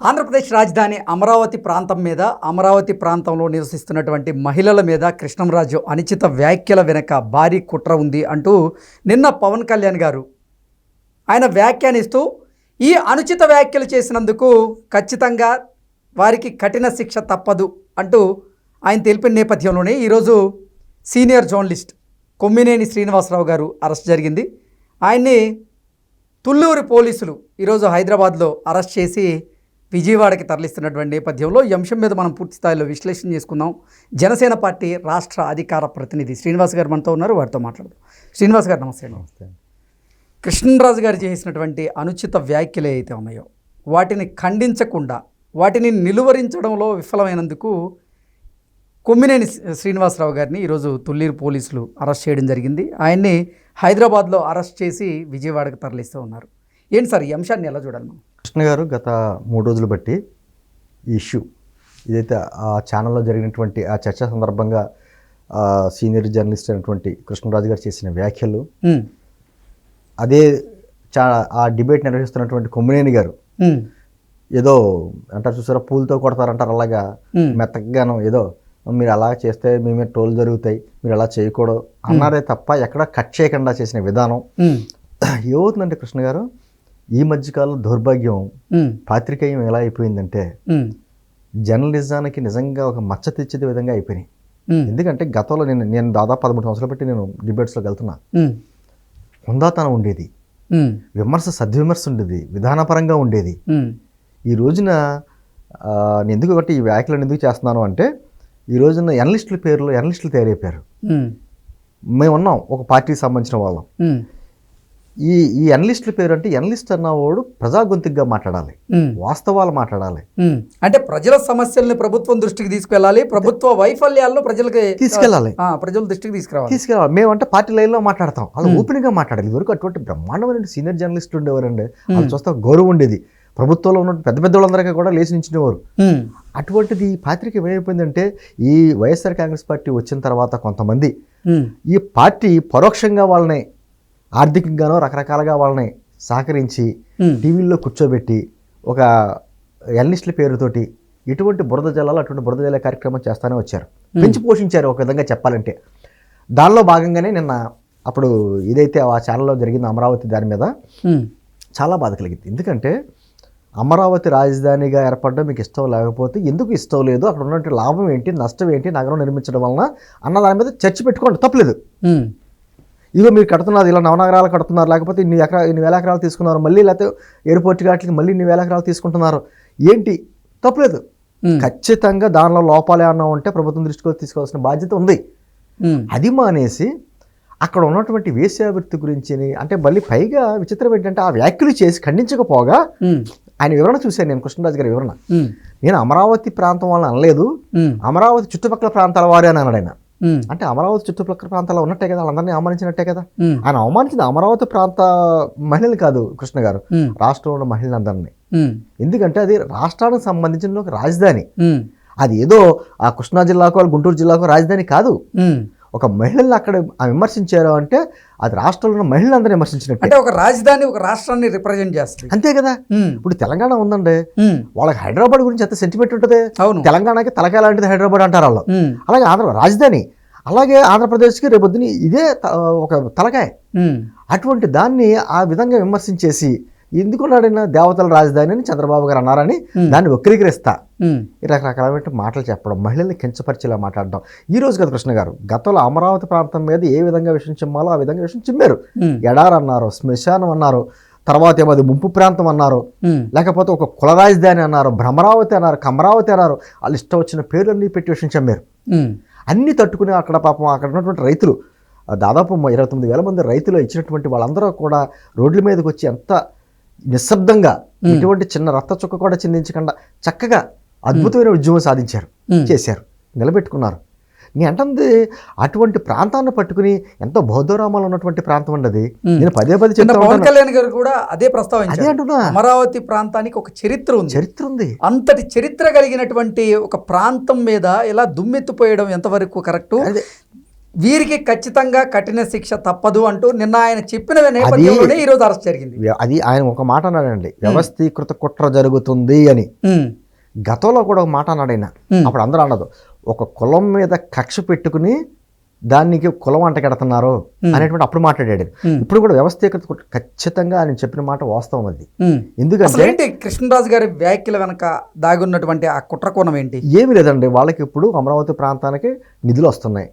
ఆంధ్రప్రదేశ్ రాజధాని అమరావతి ప్రాంతం మీద అమరావతి ప్రాంతంలో నివసిస్తున్నటువంటి మహిళల మీద కృష్ణంరాజు అనిచిత వ్యాఖ్యల వెనక భారీ కుట్ర ఉంది అంటూ నిన్న పవన్ కళ్యాణ్ గారు ఆయన వ్యాఖ్యానిస్తూ ఈ అనుచిత వ్యాఖ్యలు చేసినందుకు ఖచ్చితంగా వారికి కఠిన శిక్ష తప్పదు అంటూ ఆయన తెలిపిన నేపథ్యంలోనే ఈరోజు సీనియర్ జర్నలిస్ట్ కొమ్మినేని శ్రీనివాసరావు గారు అరెస్ట్ జరిగింది. ఆయన్ని తుళ్ళూరు పోలీసులు ఈరోజు హైదరాబాద్లో అరెస్ట్ చేసి విజయవాడకి తరలిస్తున్నటువంటి నేపథ్యంలో ఈ అంశం మీద మనం పూర్తి స్థాయిలో విశ్లేషణ చేసుకుందాం. జనసేన పార్టీ రాష్ట్ర అధికార ప్రతినిధి శ్రీనివాస్ గారు మనతో ఉన్నారు. వారితో మాట్లాడదాం. శ్రీనివాస్ గారు నమస్తే నమస్తే. కృష్ణరాజు గారు చేసినటువంటి అనుచిత వ్యాఖ్యలు ఏవైతే ఉన్నాయో వాటిని ఖండించకుండా వాటిని నిలువరించడంలో విఫలమైనందుకు కొమ్మినేని శ్రీనివాసరావు గారిని ఈరోజు తుళ్ళీరు పోలీసులు అరెస్ట్ చేయడం జరిగింది. ఆయన్ని హైదరాబాద్లో అరెస్ట్ చేసి విజయవాడకు తరలిస్తూ ఉన్నారు. ఏంటి సార్ ఈ అంశాన్ని ఎలా చూడాలి మనం? కృష్ణ గారు గత మూడు రోజులు బట్టి ఈ ఇష్యూ ఇదైతే ఆ ఛానల్లో జరిగినటువంటి ఆ చర్చ సందర్భంగా సీనియర్ జర్నలిస్ట్ అయినటువంటి కృష్ణరాజు గారు చేసిన వ్యాఖ్యలు అదే చా ఆ డిబేట్ నిర్వహిస్తున్నటువంటి కొమ్మినేని గారు ఏదో అంటారు చూసారా పూలతో కొడతారంటారు అలాగా మెత్తగాను ఏదో మీరు అలా చేస్తే మేమే ట్రోల్ జరుగుతాయి మీరు అలా చేయకూడదు అన్నారే తప్ప ఎక్కడ కట్ చేయకుండా చేసిన విధానం. ఏమవుతుందంటే కృష్ణ గారు ఈ మధ్యకాలంలో దౌర్భాగ్యం పాత్రికేయం ఎలా అయిపోయిందంటే జర్నలిజానికి నిజంగా ఒక మచ్చ తెచ్చే విధంగా అయిపోయినాయి. ఎందుకంటే గతంలో నేను నేను దాదాపు పదమూడు సంవత్సరాలు బట్టి నేను డిబేట్స్లోకి వెళ్తున్నా. హుందాతనం ఉండేది. విమర్శ సద్విమర్శ ఉండేది. విధానపరంగా ఉండేది. ఈ రోజున నేను ఎందుకు బట్టి ఈ వ్యాఖ్యలను ఎందుకు చేస్తున్నాను అంటే ఈ రోజున ఎనలిస్టుల పేరులో ఎనలిస్టులు తయారైపోయారు. మేము ఉన్నాం ఒక పార్టీకి సంబంధించిన వాళ్ళం. ఈ ఈ ఎనలిస్టుల పేరు అంటే ఎనలిస్ట్ అన్నవాడు ప్రజా గొంతుగ్గా మాట్లాడాలి. వాస్తవాలు మాట్లాడాలి. అంటే ప్రజల సమస్యల్ని ప్రభుత్వం దృష్టికి తీసుకెళ్ళాలి ప్రభుత్వ వైఫల్యాలను ప్రజలకి తీసుకెళ్ళాలి. ఆ, ప్రజల దృష్టికి తీసుకురావాలి. తీసుకెళ్ళాలి మేమంటే పార్టీ లైన్లో మాట్లాడతాం. వాళ్ళు ఓపెన్గా మాట్లాడాలి. ఇదివరకు అటువంటి బ్రహ్మాండమైన సీనియర్ జర్నలిస్టులు ఉండేవారండి. వాళ్ళు చూస్తే గౌరవం ఉండేది. ప్రభుత్వంలో ఉన్న పెద్ద పెద్ద వాళ్ళందరికీ కూడా లేచి నించునేవారు. అటువంటిది ఈ పాత్రిక ఏమైపోయిందంటే ఈ వైఎస్ఆర్ కాంగ్రెస్ పార్టీ వచ్చిన తర్వాత కొంతమంది ఈ పార్టీ పరోక్షంగా వాళ్ళని ఆర్థికంగానో రకరకాలుగా వాళ్ళని సహకరించి టీవీల్లో కూర్చోబెట్టి ఒక ఎల్నిస్టుల పేరుతోటి ఇటువంటి బురద జలాలు అటువంటి బురద జల కార్యక్రమం చేస్తానే వచ్చారు. పెంచి పోషించారు ఒక విధంగా చెప్పాలంటే. దానిలో భాగంగానే నిన్న అప్పుడు ఇదైతే ఆ ఛానల్లో జరిగిన అమరావతి దాని మీద చాలా బాధ కలిగింది. ఎందుకంటే అమరావతి రాజధానిగా ఏర్పడడం మీకు ఇష్టం లేకపోతే ఎందుకు ఇష్టం లేదు? అక్కడ ఉన్నటువంటి లాభం ఏంటి? నష్టం ఏంటి? నగరం నిర్మించడం వలన అన్న దాని మీద చర్చ పెట్టుకోండి తప్పలేదు. ఇదిగో మీరు కడుతున్నారు ఇలా నవనగరాలు కడుతున్నారు లేకపోతే ఇన్ని ఎకరా ఇన్ని వేల ఎకరాలు తీసుకున్నారు మళ్ళీ లేకపోతే ఎయిర్పోర్ట్ గాట్లకి మళ్ళీ ఇన్ని వేల ఎకరాలు తీసుకుంటున్నారు. ఏంటి? తప్పలేదు. ఖచ్చితంగా దానిలో లోపాలు ఏమన్నా ఉంటే ప్రభుత్వం దృష్టికి తీసుకోవాల్సిన బాధ్యత ఉంది. అది మానేసి అక్కడ ఉన్నటువంటి వేశ్యావృత్తి గురించి అంటే మళ్ళీ పైగా విచిత్రం ఏంటంటే ఆ వ్యాఖ్యలు చేసి ఖండించకపోగా ఆయన వివరణ చూశాను నేను కృష్ణరాజు గారి వివరణ. నేను అమరావతి ప్రాంతం వాళ్ళని అనలేదు. అమరావతి చుట్టుపక్కల ప్రాంతాల వారే అని అన్నాడు ఆయన. అంటే అమరావతి చుట్టుపక్కల ప్రాంతాల్లో ఉన్నట్టే కదా వాళ్ళందరినీ అవమానించినట్టే కదా. ఆయన అవమానించిన అమరావతి ప్రాంత మహిళలు కాదు కృష్ణ గారు రాష్ట్రంలో ఉన్న మహిళలందరినీ. ఎందుకంటే అది రాష్ట్రానికి సంబంధించిన ఒక రాజధాని. అది ఏదో ఆ కృష్ణా జిల్లాకు వాళ్ళు గుంటూరు జిల్లాకు రాజధాని కాదు. ఒక మహిళల్ని అక్కడ విమర్శించారు అంటే అది రాష్ట్రంలో ఉన్న మహిళలందరూ విమర్శించినట్టే. అంటే ఒక రాజధాని ఒక రాష్ట్రాన్ని రిప్రజెంట్ చేస్తుంది. అంతే కదా? ఇప్పుడు తెలంగాణ ఉందండి. వాళ్ళకి హైదరాబాద్ గురించి ఎంత సెంటిమెంట్ ఉంటుంది? అవును. తెలంగాణకి తలకాయ లాంటిది హైదరాబాద్ అంటారు వాళ్ళు. అలాగే ఆంధ్ర రాజధాని అలాగే ఆంధ్రప్రదేశ్కి రేపొద్దుని ఇదే ఒక తలకాయ. అటువంటి దాన్ని ఆ విధంగా విమర్శించేసి ఎందుకున్నాడైనా దేవతల రాజధాని అని చంద్రబాబు గారు అన్నారని. దాన్ని వక్రీకరిస్తా. రకరకాలైన మాటలు చెప్పడం మహిళల్ని కించపరిచేలా మాట్లాడడం. ఈ రోజు కదా కృష్ణ గారు గతంలో అమరావతి ప్రాంతం మీద ఏ విధంగా విషయం చిమ్మాలో ఆ విధంగా విషయం చిమ్మారు. ఉమ్, ఎడారు అన్నారు శ్మశానం అన్నారు తర్వాత ఏమో అది ముంపు ప్రాంతం అన్నారు. లేకపోతే ఒక కుల రాజధాని అన్నారు భ్రమరావతి అన్నారు కమరావతి అన్నారు. వాళ్ళు ఇష్టం వచ్చిన పేర్లన్నీ పెట్టి విషయం చెమ్మారు. అన్ని తట్టుకుని అక్కడ పాపం అక్కడ ఉన్నటువంటి రైతులు దాదాపు ఇరవై తొమ్మిది వేల మంది రైతులు ఇచ్చినటువంటి వాళ్ళందరూ కూడా రోడ్ల మీదకి వచ్చి ఎంత నిశ్శబ్దంగా ఎటువంటి చిన్న రక్త చుక్క కూడా చిందించకుండా చక్కగా అద్భుతమైన ఉద్యమం సాధించారు. చేశారు నిలబెట్టుకున్నారు. నీ అంటుంది అటువంటి ప్రాంతాన్ని పట్టుకుని ఎంతో బౌద్ధరామాలు ఉన్నటువంటి ప్రాంతం అండి అది. ఉమ్. నేను పదే పదే చిన్న పవన్ కళ్యాణ్ గారు కూడా అదే ప్రస్తావించారు. అంటున్నా. అమరావతి ప్రాంతానికి ఒక చరిత్ర ఉంది. చరిత్ర ఉంది. అంతటి చరిత్ర కలిగినటువంటి ఒక ప్రాంతం మీద ఇలా దుమ్మెత్తిపోయడం ఎంతవరకు కరెక్టు? అదే. వీరికి ఖచ్చితంగా కఠిన శిక్ష తప్పదు అంటూ నిన్న ఆయన చెప్పిన నేపథ్యంలోనే ఈరోజు అరెస్ట్ జరిగింది. అది ఆయన ఒక మాట అన్నాడండి. వ్యవస్థీకృత కుట్ర జరుగుతుంది అని. గతంలో కూడా ఒక మాట అన్నాడు ఆయన. అప్పుడు అందరూ అన్నదు ఒక కులం మీద కక్ష పెట్టుకుని దానికి కులం అంట కడుతున్నారు అనేటువంటి అప్పుడు మాట్లాడాడు. ఇప్పుడు కూడా వ్యవస్థీకృత ఖచ్చితంగా ఆయన చెప్పిన మాట వాస్తవం అది. ఎందుకంటే కృష్ణరాజు గారి వ్యాఖ్యల వెనక దాగున్నటువంటి ఆ కుట్ర కోణం ఏంటి? ఏమి లేదండి. వాళ్ళకి ఇప్పుడు అమరావతి ప్రాంతానికి నిధులు వస్తున్నాయి.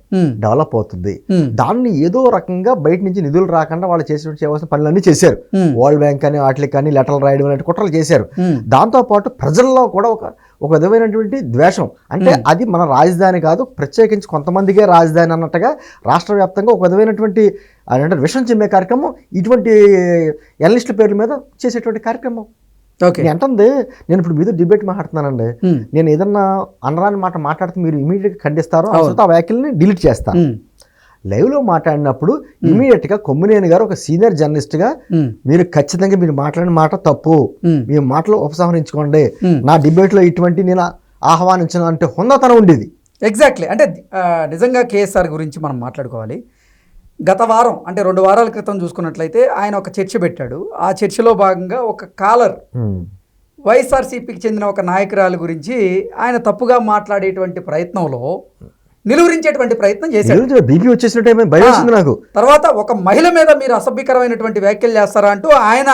డెవలప్ అవుతుంది. దాన్ని ఏదో రకంగా బయట నుంచి నిధులు రాకుండా వాళ్ళు చేసిన చేయవలసిన పనులన్నీ చేశారు. వరల్డ్ బ్యాంక్ అని వాటికి కానీ లెటర్లు రాయడం లాంటి కుట్రలు చేశారు. దాంతోపాటు ప్రజల్లో కూడా ఒక ఒక విధమైనటువంటి ద్వేషం. అంటే అది మన రాజధాని కాదు ప్రత్యేకించి కొంతమందికే రాజధాని అన్నట్టుగా రాష్ట్ర వ్యాప్తంగా ఒక విధమైనటువంటి అంటే విషం చెమ్మే కార్యక్రమం ఇటువంటి ఎనలిస్టుల పేర్ల మీద చేసేటువంటి కార్యక్రమం. ఓకే. అంటుంది నేను ఇప్పుడు మీతో డిబేట్ మాట్లాడుతున్నానండి. నేను ఏదన్నా అనరాని మాట మాట్లాడితే మీరు ఇమీడియట్గా ఖండిస్తారు ఆ వ్యాఖ్యల్ని డిలీట్ చేస్తారు ఉమ్, లైవ్లో మాట్లాడినప్పుడు ఇమీడియట్గా కొమ్మినేని గారు ఒక సీనియర్ జర్నలిస్ట్గా మీరు ఖచ్చితంగా మీరు మాట్లాడిన మాట తప్పు. మీ మాటలు ఉపసంహరించుకోండి. నా డిబేట్లో ఇటువంటి నేను ఆహ్వానించిన అంటే హుందాతనం ఉండేది. ఎగ్జాక్ట్లీ అంటే నిజంగా కేఎస్ఆర్ గురించి మనం మాట్లాడుకోవాలి. గత వారం అంటే రెండు వారాల క్రితం చూసుకున్నట్లయితే ఆయన ఒక చర్చ పెట్టాడు. ఆ చర్చలో భాగంగా ఒక కాలర్ వైఎస్ఆర్సీపీకి చెందిన ఒక నాయకురాలు గురించి ఆయన తప్పుగా మాట్లాడేటువంటి ప్రయత్నంలో నిలువరించేటువంటి ప్రయత్నం చేశాడు. బీపీ వచ్చేసినట్టు భయం నాకు. తర్వాత ఒక మహిళ మీద మీరు అసభ్యకరమైనటువంటి వ్యాఖ్యలు చేస్తారా అంటూ ఆయన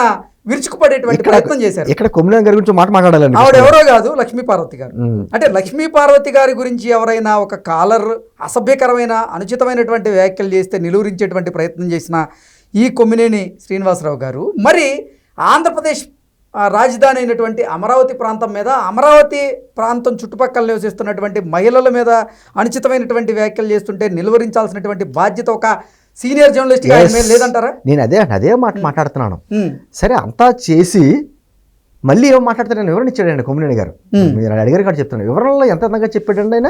విరుచుకుపడేటువంటి ప్రయత్నం చేశారు. ఇక్కడ కొమ్మినేని గారి గురించి మాట మాట్లాడాలండి ఆవిడ ఎవరో కాదు లక్ష్మీ పార్వతి గారు. అంటే లక్ష్మీ పార్వతి గారి గురించి ఎవరైనా ఒక కాలర్ అసభ్యకరమైన అనుచితమైనటువంటి వ్యాఖ్యలు చేస్తే నిలువరించేటువంటి ప్రయత్నం చేసిన ఈ కొమ్మినేని శ్రీనివాసరావు గారు. మరి ఆంధ్రప్రదేశ్ రాజధాని అయినటువంటి అమరావతి ప్రాంతం మీద అమరావతి ప్రాంతం చుట్టుపక్కల నివసిస్తున్నటువంటి మహిళల మీద అనుచితమైనటువంటి వ్యాఖ్యలు చేస్తుంటే నిలువరించాల్సినటువంటి బాధ్యత ఒక సీనియర్ జర్నలిస్ట్ లేదంటారా? నేను అదే అదే మాట మాట్లాడుతున్నాను. ఉమ్, సరే అంతా చేసి మళ్ళీ ఏమో మాట్లాడుతున్నాను వివరణ ఇచ్చాడండి కొమ్మినేని గారు. Hmm. మీరు అడిగారు కాదు చెప్తున్నాను. వివరణలో ఎంత అందంగా చెప్పాడండి ఆయన?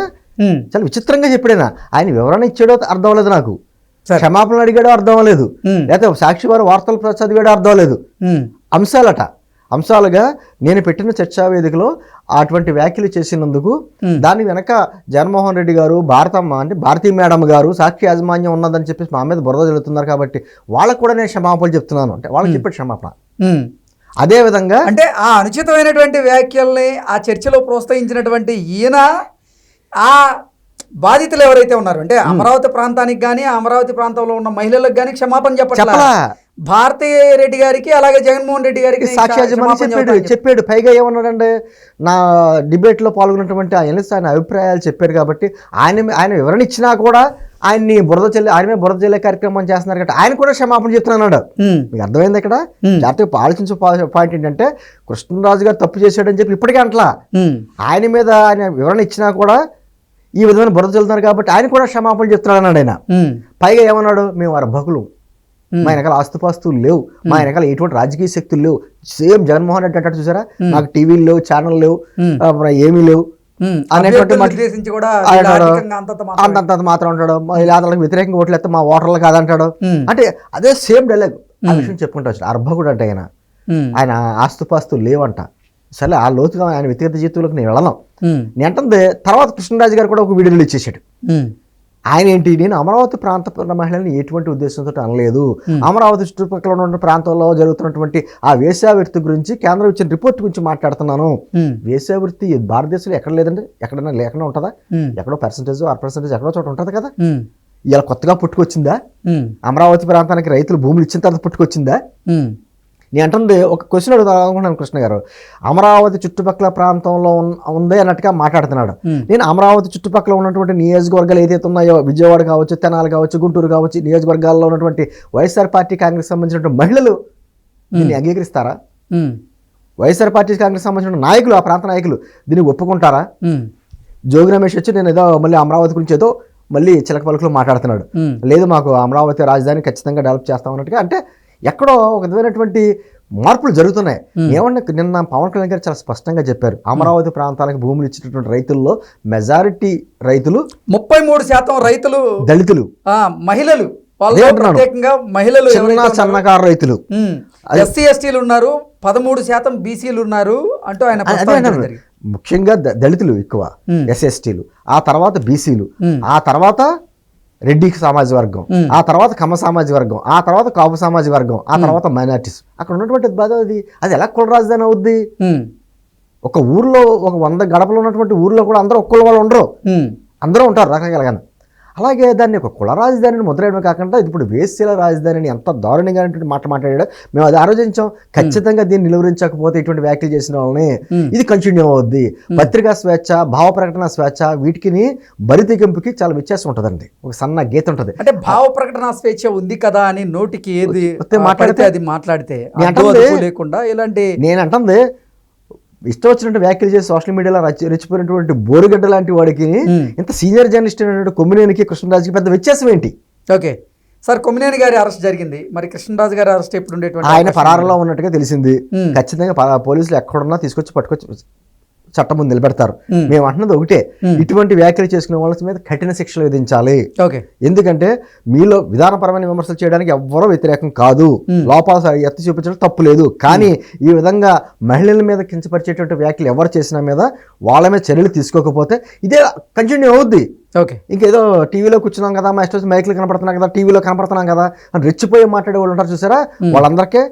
చాలా విచిత్రంగా చెప్పాడు ఆయన వివరణ ఇచ్చాడో అర్థం అవ్వలేదు నాకు. క్షమాపణ అడిగాడో అర్థం అవ్వలేదు. లేకపోతే సాక్షి వారు వార్తలు చదివాడో అర్థం అవ్వలేదు. అంశాలట. అంశాలుగా నేను పెట్టిన చర్చా వేదికలో అటువంటి వ్యాఖ్యలు చేసినందుకు. దాని వెనక జగన్మోహన్ రెడ్డి గారు భారతమ్మ అంటే భారతీ మేడం గారు సాక్షి యాజమాన్యం ఉన్నదని చెప్పేసి మా మీద బురద జరుగుతున్నారు కాబట్టి వాళ్ళకు కూడా నేను క్షమాపణలు చెప్తున్నాను. అంటే వాళ్ళకి చెప్పే క్షమాపణ. అదే విధంగా అంటే ఆ అనుచితమైనటువంటి వ్యాఖ్యల్ని ఆ చర్చలో ప్రోత్సహించినటువంటి ఈయన ఆ బాధితులు ఎవరైతే ఉన్నారు అంటే అమరావతి ప్రాంతానికి కానీ అమరావతి ప్రాంతంలో ఉన్న మహిళలకు కానీ క్షమాపణ చెప్పట్లా? చెప్పలా భారతీ రెడ్డి గారికి అలాగే జగన్మోహన్ రెడ్డి గారికి నేను సాక్షి యాజమాన్యం క్షమాపణ చెప్పాడు. చెప్పాడు. పైగా ఏమన్నాడంటే నా డిబేట్లో పాల్గొన్నటువంటి ఆ ఎన్ఎస్ ఆయన అభిప్రాయాలు చెప్పారు కాబట్టి ఆయన ఆయన వివరణ ఇచ్చినా కూడా ఆయన్ని బురద చెల్లి ఆయన మీద బురద చెల్లే కార్యక్రమం చేస్తున్నారు కాబట్టి ఆయన కూడా క్షమాపణ చెప్తున్నాడు మీకు అర్థమైంది ఇక్కడ. జాగ్రత్తగా ఆలోచించే పాయింట్ ఏంటంటే కృష్ణరాజు గారు తప్పు చేశాడని చెప్పి ఇప్పటికే అంటలా. ఆయన మీద ఆయన వివరణ ఇచ్చినా కూడా ఈ విధమైన బురద చెల్లుతున్నారు కాబట్టి ఆయన కూడా క్షమాపణ చెప్తున్నాడు అన్నాడు ఆయన. పైగా ఏమన్నాడు? మేము అర్భకులు. మా వెనకాల ఆస్తుపాస్తులు లేవు. మా వెనకాల ఎటువంటి రాజకీయ శక్తులు లేవు. సేమ్ జగన్మోహన్ రెడ్డి అంటాడు చూసారా? నాకు టీవీలు లేవు ఛానల్ లేవు ఏమీ లేవు. అనేటువంటి కూడా అంతంత మాత్రం అంటాడు. లేదలకు వ్యతిరేకంగా ఓట్లు ఎత్తే మా ఓటర్లు కాదంటాడు. అంటే అదే సేమ్ డైలాగ్. ఆ విషయం చెప్పుకుంటూ వచ్చాడు. అర్భకుడు అంటే ఆయన. ఆయన ఆస్తుపాస్తులు లేవంట. సరే ఆ లోతుగా ఆయన వ్యక్తిగత జీవితంలోకి నేను వెళ్ళను. నేను అంటుంది తర్వాత కృష్ణరాజు గారు కూడా ఒక వీడియోలు ఇచ్చేసాడు ఆయన ఏంటి? నేను అమరావతి ప్రాంత మహిళల్ని ఎటువంటి ఉద్దేశంతో అనలేదు. అమరావతి చుట్టుపక్కల ఉన్న ప్రాంతాల్లో జరుగుతున్నటువంటి ఆ వేశ్యావృత్తి గురించి కేంద్రం ఇచ్చిన రిపోర్ట్ గురించి మాట్లాడుతున్నాను. వేశ్యావృత్తి భారతదేశంలో ఎక్కడ లేదండి? ఎక్కడైనా లేకుండా ఉంటుందా? ఎక్కడో పర్సంటేజ్ ఆర్ పర్సంటేజ్ ఎక్కడో చోట ఉంటుంది కదా? ఇలా కొత్తగా పుట్టుకొచ్చిందా? అమరావతి ప్రాంతానికి రైతులు భూములు ఇచ్చిన తర్వాత పుట్టుకొచ్చిందా? నేను అంటుంది ఒక క్వశ్చన్ అడుగుతా అనుకుంటున్నాను కృష్ణ గారు. అమరావతి చుట్టుపక్కల ప్రాంతంలో ఉంది అన్నట్టుగా మాట్లాడుతున్నాడు. నేను అమరావతి చుట్టుపక్కల ఉన్నటువంటి నియోజకవర్గాలు ఏదైతే ఉన్నాయో విజయవాడ కావచ్చు తెనాలి కావచ్చు గుంటూరు కావచ్చు నియోజకవర్గాల్లో ఉన్నటువంటి వైఎస్ఆర్ పార్టీ కాంగ్రెస్ సంబంధించినటువంటి మహిళలు దీన్ని అంగీకరిస్తారా? వైఎస్ఆర్ పార్టీ కాంగ్రెస్ సంబంధించిన నాయకులు ఆ ప్రాంత నాయకులు దీన్ని ఒప్పుకుంటారా? జోగి రమేష్ వచ్చి నేను ఏదో మళ్ళీ అమరావతి గురించి ఏదో మళ్ళీ చిలక పలుకులు మాట్లాడుతున్నాడు. లేదు మాకు అమరావతి రాజధాని ఖచ్చితంగా డెవలప్ చేస్తాం అన్నట్టుగా అంటే ఎక్కడో ఒక విధమైనటువంటి మార్పులు జరుగుతున్నాయి. ఏమన్నా నిన్న పవన్ కళ్యాణ్ గారు చాలా స్పష్టంగా చెప్పారు. అమరావతి ప్రాంతాలకు భూములు ఇచ్చినటువంటి రైతుల్లో మెజారిటీ రైతులు ముప్పై మూడు శాతం రైతులు దళితులు. మహిళలు. ప్రత్యేకంగా మహిళలు చిన్న సన్నకారు రైతులు. ఎస్సీ ఎస్టీలు ఉన్నారు పదమూడు శాతం బీసీలు ఉన్నారు అంటూ ఆయన. ముఖ్యంగా దళితులు ఎక్కువ. ఎస్ఎస్టీలు ఆ తర్వాత బీసీలు. ఆ తర్వాత రెడ్డి సామాజిక వర్గం. ఆ తర్వాత కమ్మ సామాజిక వర్గం ఆ తర్వాత కాపు సామాజిక వర్గం ఆ తర్వాత మైనార్టీస్. అక్కడ ఉన్నటువంటి బాధ అది. అది ఎలా కుల రాజధాని అవుద్ది? ఒక ఊర్లో ఒక వంద గడపలు ఉన్నటువంటి ఊర్లో కూడా అందరూ ఒక్కళ్ళు వాళ్ళు ఉండరు. అందరూ ఉంటారు రకరకాలుగా అలాగే దాన్ని ఒక కుల రాజధానిని ముద్రేయడమే కాకుండా ఇప్పుడు వేశ్యల రాజధానిని ఎంత దారుణంగా మాట మాట్లాడాడో మేము అది ఆలోచించాం. ఖచ్చితంగా దీన్ని నిలువరించకపోతే ఇటువంటి వ్యాఖ్యలు చేసిన వాళ్ళని. ఇది కంటిన్యూ అవుద్ది. పత్రికా స్వేచ్ఛ భావ ప్రకటన స్వేచ్ఛ వీటికి బరి తెగింపుకి చాలా వ్యత్యాసం ఉంటుందండి. ఒక సన్న గీత ఉంటుంది. అంటే భావ ప్రకటన స్వేచ్ఛ ఉంది కదా అని నోటికి ఏది మాట్లాడితే- అది మాట్లాడితే లేకుండా ఇలాంటి నేను అంటుంది ఇష్టం వచ్చినట్టు వ్యాఖ్యలు చేసి సోషల్ మీడియాలో రచ్చి రెచ్చిపోయినటువంటి బోరుగడ్డ లాంటి వాడికి. ఇంత సీనియర్ జర్నలిస్ట్ అయినటువంటి కొమ్మినేనికి కృష్ణరాజుకి పెద్ద వ్యత్యాసం ఏంటి? ఓకే. సార్ కొమ్మినేని గారి అరెస్ట్ జరిగింది. మరి కృష్ణరాజు గారి అరెస్ట్ ఎప్పుడు ఉండేటువంటి ఆయన పరారులో ఉన్నట్టుగా తెలిసింది. ఖచ్చితంగా పోలీసులు ఎక్కడున్నా తీసుకొచ్చి పట్టుకొచ్చి చట్టం ముందు నిలబెడతారు. మేము. అంటున్నది ఒకటే. ఇటువంటి వ్యాఖ్యలు చేసుకునే వాళ్ళ మీద కఠిన శిక్షలు విధించాలి. ఓకే. ఎందుకంటే మీలో విధానపరమైన విమర్శలు చేయడానికి ఎవ్వరూ వ్యతిరేకం కాదు. లోపాలు ఎత్తి చూపించడం తప్పు లేదు. కానీ ఈ విధంగా మహిళల మీద కించపరిచేటువంటి వ్యాఖ్యలు ఎవరు చేసిన మీద వాళ్ళ మీద చర్యలు తీసుకోకపోతే ఇదే కంటిన్యూ అవుద్ది. ఓకే. ఇంకేదో టీవీలో కూర్చున్నాం కదా మా ఇష్టం మైకులు కనపడుతున్నాం కదా టీవీలో కనపడుతున్నాం కదా అని రెచ్చిపోయి మాట్లాడే వాళ్ళు ఉంటారు చూసారా? వాళ్ళందరికీ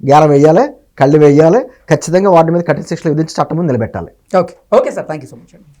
గేలం వేయాలి. కళ్ళు వేయాలి. ఖచ్చితంగా వాటి మీద కఠిన శిక్షలు విధించి చట్టం ముందు నిలబెట్టాలి. Okay. Okay sir. Thank you so much అండి.